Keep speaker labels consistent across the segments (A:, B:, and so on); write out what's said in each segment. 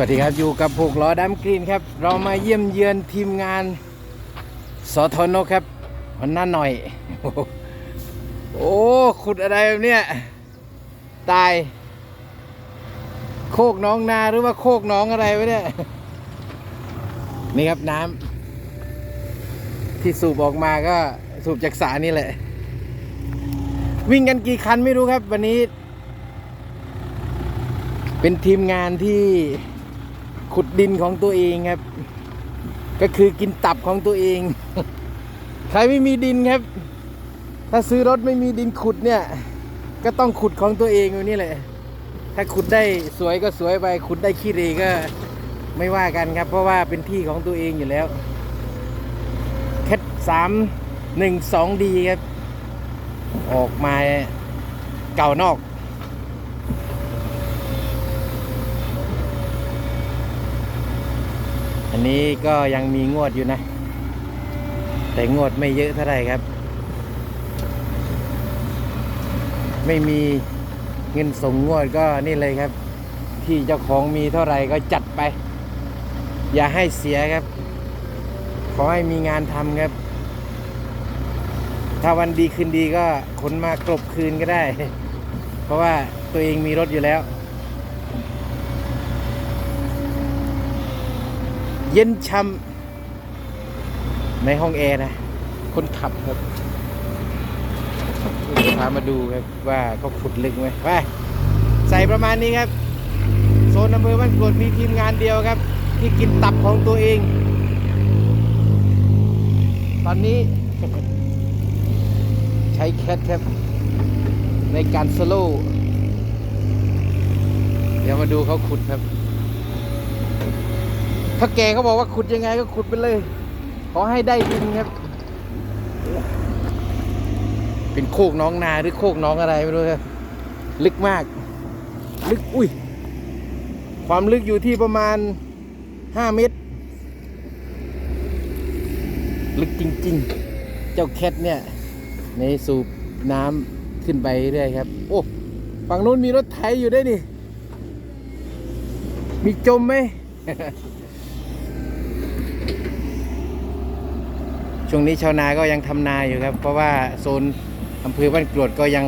A: วัสดีครับ อยู่กับผูกล้อดำกรีนครับ เรามาเยี่ยมเยือนทีมงานสทนกครับวันนั้นหน่อย โอ้ขุดอะไรแบบเนี้ยตาย โคกน้องนาหรือว่าโคกน้องอะไรวะเนี่ยนี่ครับน้ำที่สูบออกมาก็สูบจากสานี่แหละ วิ่งกันกี่คันไม่รู้ครับ วันนี้ เป็นทีมงานที่ ขุดดินของตัวเองครับ ก็คือกินตับของตัวเอง ใครไม่มีดินครับ ถ้าซื้อรถไม่มีดินขุดเนี่ย ก็ต้องขุดของตัวเองอยู่นี่แหละ ถ้าขุดได้สวยก็สวยไป ขุดได้ขี้เหรก็ไม่ว่ากันครับ เพราะว่าเป็นที่ของตัวเองอยู่แล้วแคทสามหนึ่งสองดีครับ ออกมาเก่านอก นนี้ก็ยังมีงวดอยู่นะ แต่งวดไม่เยอะเท่าไหร่ครับ ไม่มีเงินส่งงวดก็นี่เลยครับ ที่เจ้าของมีเท่าไหร่ก็จัดไป อย่าให้เสียครับ ขอให้มีงานทำครับ ถ้าวันดีคืนดีก็ขนมากลบคืนก็ได้ เพราะว่าตัวเองมีรถอยู่แล้ว ย็นช่ำในห้องแอร์นะ คนขับครับพามาดูครับว่าเขาขุดลึกไหมไปใส่ประมาณนี้ครับ โซนอำเภอบ้านกรวดมีทีมงานเดียวครับ ที่กินตับของตัวเอง ตอนนี้ใช้แคทครับ ในการสโลว์เดี๋ยวมาดูเขาขุดครับ ถ้าแกเขาบอกว่าขุดยังไงก็ขุดไปเลย ขอให้ได้ดินครับ เป็นโคกน้องนาหรือโคกน้องอะไรไม่รู้ครับลึกมาก ลึกอุ้ย ความลึกอยู่ที่ประมาณ 5 เมตร ลึกจริง ๆ เจ้าแคทเนี่ยในสูบน้ำขึ้นไปเรื่อยครับ โอ้ฝั่งนู้นมีรถไถอยู่ได้นี่ มีจมไหม ช่วงนี้ชาวนาก็ยังทำนาอยู่ครับ เพราะว่าโซนอำเภอบ้านกรวดก็ยัง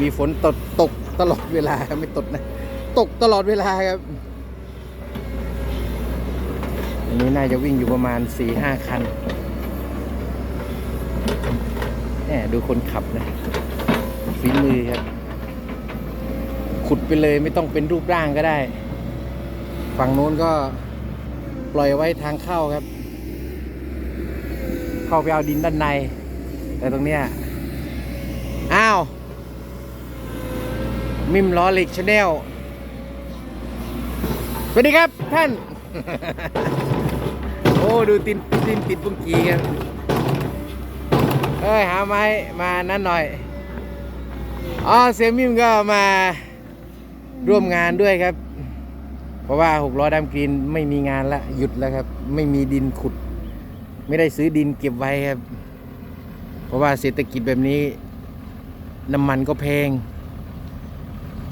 A: มีฝนตกตกตลอดเวลาไม่ตกนะตกตลอดเวลาครับอันนี้น่าจะวิ่งอยู่ประมาณ4ี่ห้าคันแหมดูคนขับนะฝีมือครับ ขุดไปเลยไม่ต้องเป็นรูปร่างก็ได้ ฝั่งโน้นก็ปล่อยไว้ทางเข้าครับ เข้าไปเอาดินด้านใน แต่ตรงเนี้ยอ้าว มิมล้อเหล็กชาแนลสวัสดีครับท่าน โอ้ดูตินตินติดปุ้งกีครับเอ้ยหาไม้มานั่นหน่อยอ๋อเสียมิมก็มาร่วมงานด้วยครับ เพราะว่าหกล้อดำกรีนไม่มีงานละหยุดแล้วครับ ไม่มีดินขุด ไม่ได้ซื้อดินเก็บไว้ครับ เพราะว่าเศรษฐกิจแบบนี้ น้ำมันก็แพง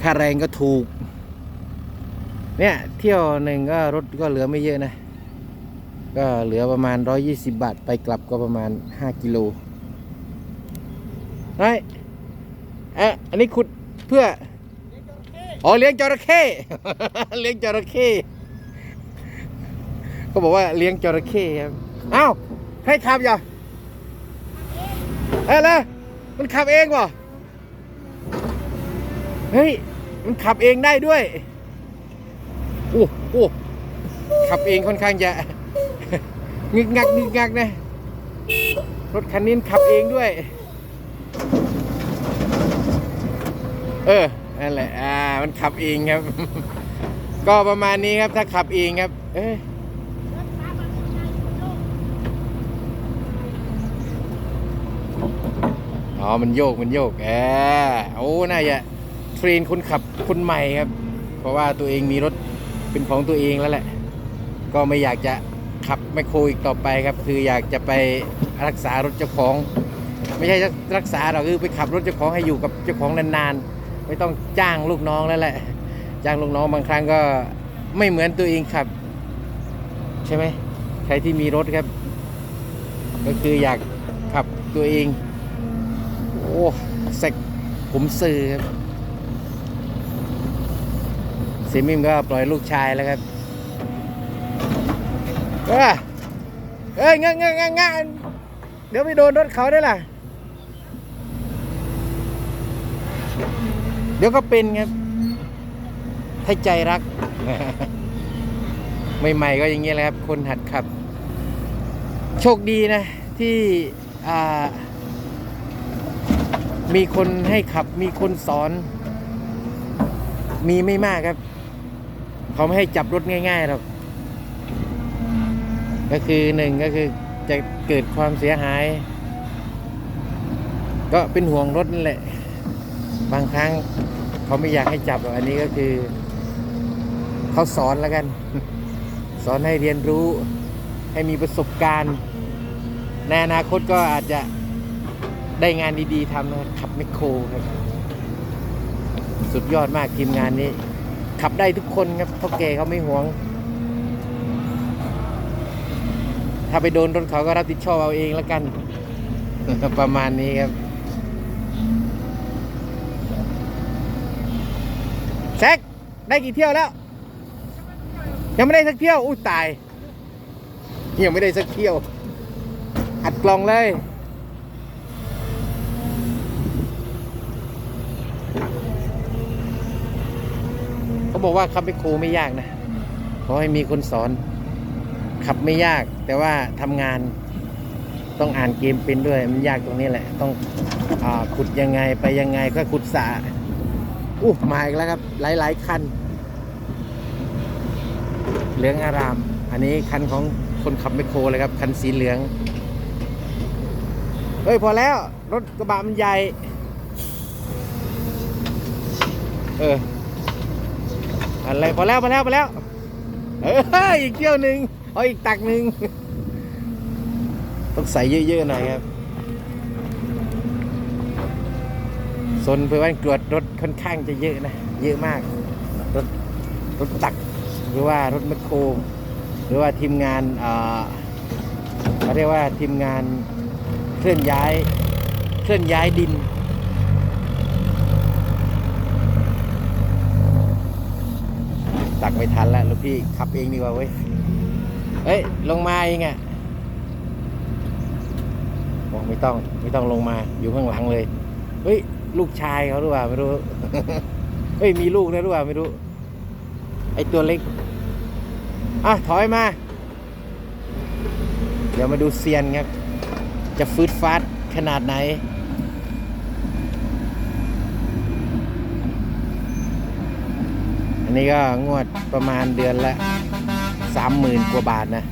A: ค่าแรงก็ถูก เนี่ย เที่ยวหนึ่งก็รถก็เหลือไม่เยอะนะ ก็เหลือประมาณ 120 บาท ไปกลับก็ประมาณ 5 กิโลไอ้เอ๊ะอันนี้ขุดเพื่ออ๋อเลี้ยงจระเข้เลี้ยงจระเข้เขาบอกว่าเลี้ยงจระเข้ครับ อ้าให้ขับอย่าเอ้ยแล้วมันขับเองวะเฮ้ย มันขับเองได้ด้วยโอ้โอ้ขับเองค่อนข้างจะงึกงักงึกงักนะรถคันนี้ขับเองด้วย เออนั่นแหละ อ่า มันขับเองครับ ก็ประมาณนี้ครับถ้าขับเองครับ เอ้ อ๋อ มันโยก มันโยกแอบโอ้ น่าจะเทรนคนขับคนใหม่ครับ เพราะว่าตัวเองมีรถเป็นของตัวเองแล้วแหละ ก็ไม่อยากจะขับแมคโครอีกต่อไปครับ คืออยากจะไปรักษารถเจ้าของ ไม่ใช่รักษาหรอกคือไปขับรถเจ้าของให้อยู่กับเจ้าของนานๆ ไม่ต้องจ้างลูกน้องแล้วแหละ จ้างลูกน้องบางครั้งก็ไม่เหมือนตัวเองขับ ใช่ไหมใครที่มีรถครับ ก็คืออยากขับตัวเอง เสกผมสื่อครับเซมิมก็ปล่อยลูกชายแล้วครับเอ้ยเอ้ยงะงะงะงะเดี๋ยวไปโดนรถเขาได้ล่ะ เดี๋ยวก็เป็นครับถ้าใจรัก ใหม่ๆก็อย่างเงี้ยแหละครับ คนหัดขับ โชคดีนะ ที่อ่า มีคนให้ขับมีคนสอน มีไม่มากครับ เขาไม่ให้จับรถง่ายๆหรอกก็คือหนึ่งก็คือจะเกิดความเสียหาย ก็เป็นห่วงรถนั่นแหละ บางครั้งเขาไม่อยากให้จับหรอกอันนี้ก็คือ เขาสอนแล้วกัน สอนให้เรียนรู้ให้มีประสบการณ์ในอนาคตก็อาจจะ ได้งานดีๆทำนะขับแมคโครครับ สุดยอดมากทีมงานนี้ ขับได้ทุกคนครับเท่าแกเขาไม่หวง ถ้าไปโดนรถเขาก็รับผิดชอบเอาเองแล้วกัน ประมาณนี้ครับแซกได้กี่เที่ยวแล้ว ยังไม่ได้สักเที่ยวอุ้ยตาย ยังไม่ได้สักเที่ยว อัดกล่องเลย เขาบอกว่าขับไปโครไม่ยากนะขอให้มีคนสอน ขับไม่ยาก แต่ว่าทำงานต้องอ่านเกมเป็นด้วย มันยากตรงนี้แหละ ต้องอขุดยังไงไปยังไงก็ขุดสะอู้มาอีกแล้วครับ หลาย ๆ คัน เหลืองอาราม อันนี้คันของคนขับไมโครเลยครับ คันสีเหลืองเฮ้ย พอแล้ว รถกระบะมันใหญ่ เออ อะไรพอแล้วพอแล้วพอแล้วเอออีกเที่ยวหนึ่งเอาอีกตักหนึ่งต้องใส่เยอะๆหน่อยครับโซนเพื่อว่านกรวดรถค่อนข้างจะเยอะนะ เยอะมาก รถรถตักหรือว่ารถแมคโครหรือว่าทีมงานเอ่อเขาเรียกว่าทีมงานเคลื่อนย้ายเคลื่อนย้ายดิน ตักไม่ทันแล้วลูกพี่ขับเองดีกว่าเว้ยเฮ้ยลงมาเองอะ่ะบอกไม่ต้องไม่ต้องลงมาอยู่ข้างหลังเลยเฮ้ยลูกชายเขาหรือเปล่าไม่รู้เฮ้ยมีลูกนะหรือเปล่าไม่รู้ไอตัวเล็กอะถอยมา เดี๋ยวมาดูเซียนครับ จะฟืดฟาดขนาดไหน นี้ก็งวดประมาณเดือนละสามหมื่นกว่าบาทนะ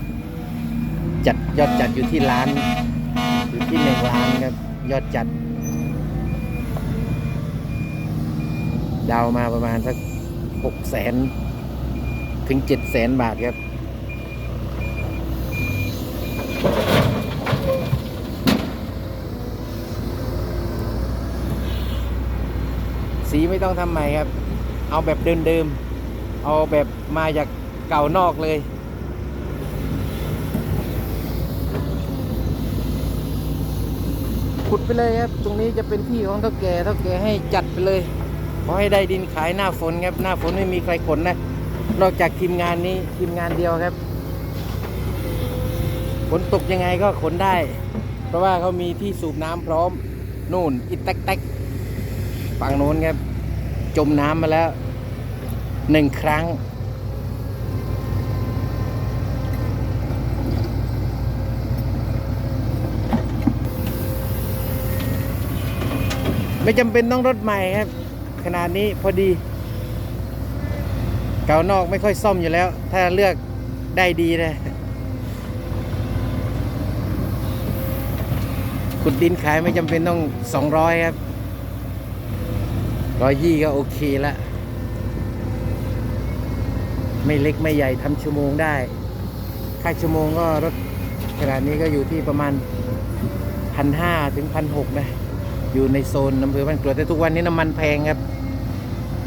A: จัดยอดจัดอยู่ที่ล้านอยู่ที่หนึ่งล้านครับ ยอดจัด ดาวมาประมาณสักหกแสนถึงเจ็ดแสนบาทครับสีไม่ต้องทำใหม่ครับ เอาแบบเดิมๆ เอาแบบมาจากเก่านอกเลยขุดไปเลยครับ ตรงนี้จะเป็นที่ของเท่าแก่เท่าแก่ให้จัดไปเลยขอให้ได้ดินขายหน้าฝนครับ หน้าฝนไม่มีใครขนนะ นอกจากทีมงานนี้ทีมงานเดียวครับฝนตกยังไงก็ขนได้ เพราะว่าเขามีที่สูบน้ำพร้อมนู่นอิดแตกแตกฝั่งโน้นครับ จมน้ำมาแล้ว หนึ่งครั้ง ไม่จำเป็นต้องรถใหม่ครับ ขนาดนี้พอดี เก่านอกไม่ค่อยซ่อมอยู่แล้ว ถ้าเลือกได้ดีนะขุดดินขายไม่จำเป็นต้อง 200 ครับร้อยยี่ก็โอเคละ ไม่เล็กไม่ใหญ่ทำชั่วโมงได้ ค่าชั่วโมงก็รถขนาดนี้ก็อยู่ที่ประมาณพันห้าถึงพันหกนะอยู่ในโซนอำเภอบ้านกรวดแต่ทุกวันนี้น้ำมันแพงครับ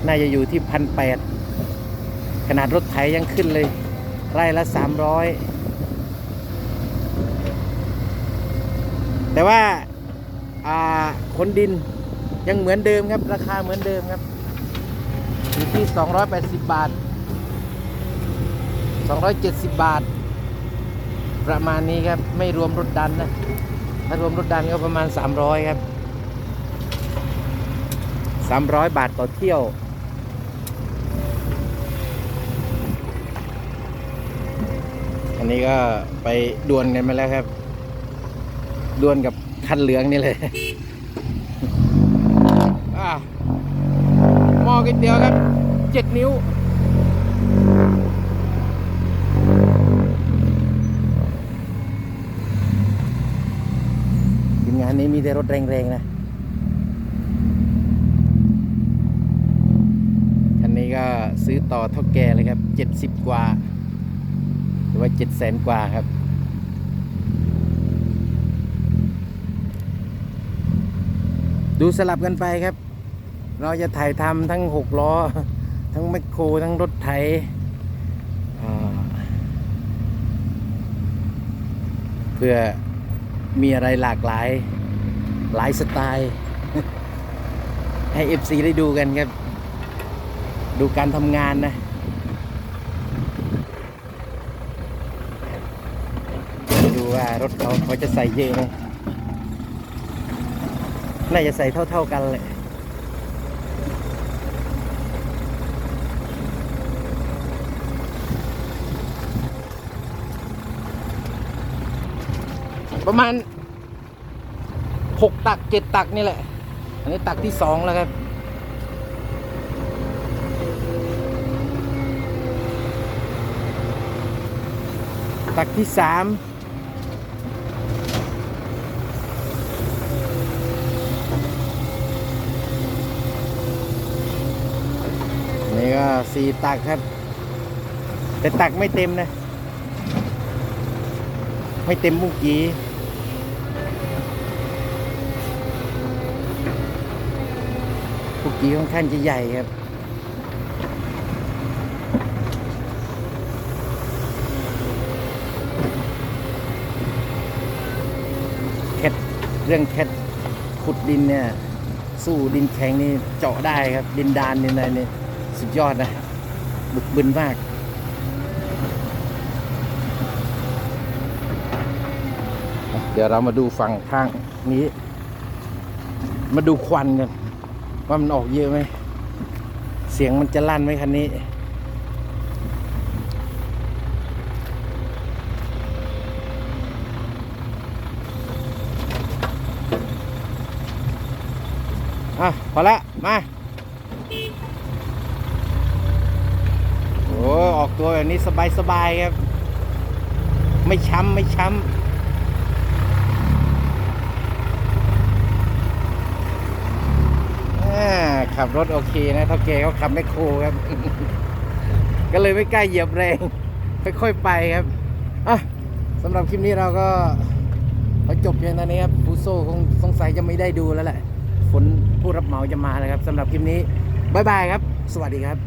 A: น่าจะอยู่ที่พันแปดขนาดรถไถยังขึ้นเลย ไร่ละสามร้อยแต่ว่าอ่าขนดินยังเหมือนเดิมครับ ราคาเหมือนเดิมครับอยู่ที่ 280 บาท 270 บาท ประมาณนี้ครับ ไม่รวมรถดันนะ ถ้ารวมรถดันก็ประมาณ 300 ครับ 300 บาทต่อเที่ยว อันนี้ก็ไปดวลกันมาแล้วครับ ดวลกับคันเหลืองนี่เลยอะหม้อก๋วยเตี๋ยวครับเจ็ดนิ้ว ทีมงานนี้มีแต่รถแรงๆนะ คันนี้ก็ซื้อต่อเท่าแก่เลยครับเจ็ดสิบกว่า หรือว่าเจ็ดแสนกว่าครับ ดูสลับกันไปครับ เราจะถ่ายทำทั้งหกล้อ ทั้งแมคโคร ทั้งรถไถเพื่อ มีอะไรหลากหลายหลายสไตล์ ให้ FC ได้ดูกันครับ ดูการทำงานนะดูว่ารถเขาเขาจะใส่เยอะไหมน่าจะใส่เท่า ๆกันเลย ประมาณหกตักเจ็ดตักนี่แหละ อันนี้ตักที่สองแล้วครับ ตักที่สามนี่ก็สี่ตักครับ แต่ตักไม่เต็มนะ ไม่เต็มเมุกี้ กีค่อนข้างจะใหญ่ครับ แคทเรื่องแคทขุดดินเนี่ย สู้ดินแข็งนี่เจาะได้ครับ ดินดานดินอะไรนี่สุดยอดนะบึกบึนมากเดี๋ยวเรามาดูฝั่งข้างนี้ มาดูควันกัน ว่ามันออกเยอะไหม เสียงมันจะลั่นไหมคันนี้ อะ พอละ มา โอ้ออกตัวแบบนี้สบาย ๆ ครับ ไม่ช้ำ ไม่ช้ำ อ่า ขับรถโอเคนะเท่าแกเขาขับไม่โคครับ ก็เลยไม่กล้าเหยียบแรงค่อยๆไปครับอะสำหรับคลิปนี้เราก็พอจบเพียงเท่านี้ครับฟูโซคงสงสัยจะไม่ได้ดูแล้วแหละฝนผู้รับเหมาจะมาแล้วครับสำหรับคลิปนี้บ๊ายบายครับ สวัสดีครับ